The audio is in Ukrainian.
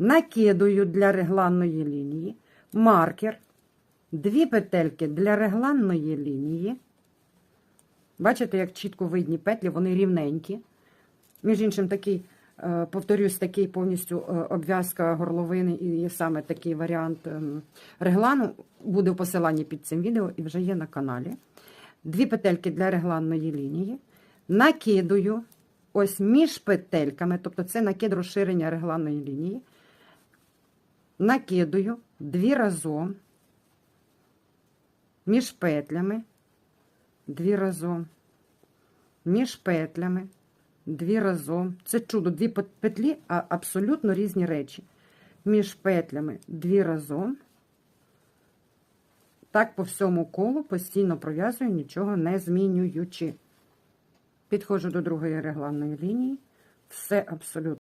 накидую для регланної лінії, маркер, дві петельки для регланної лінії. Бачите, як чітко видні петлі, вони рівненькі. Між іншим, такий, е, повторюсь, такий повністю е, обв'язка горловини і саме такий варіант ем, реглану буде в посиланні під цим відео і вже є на каналі. Дві петельки для регланної лінії. Накидую ось між петельками, тобто це накид розширення регланної лінії. Накидую дві разом між петлями, дві разом, між петлями, дві разом. Це чудо, дві петлі, а абсолютно різні речі. Між петлями дві разом. Так по всьому колу постійно пров'язую, нічого не змінюючи. Підходжу до другої регланної лінії. Все абсолютно.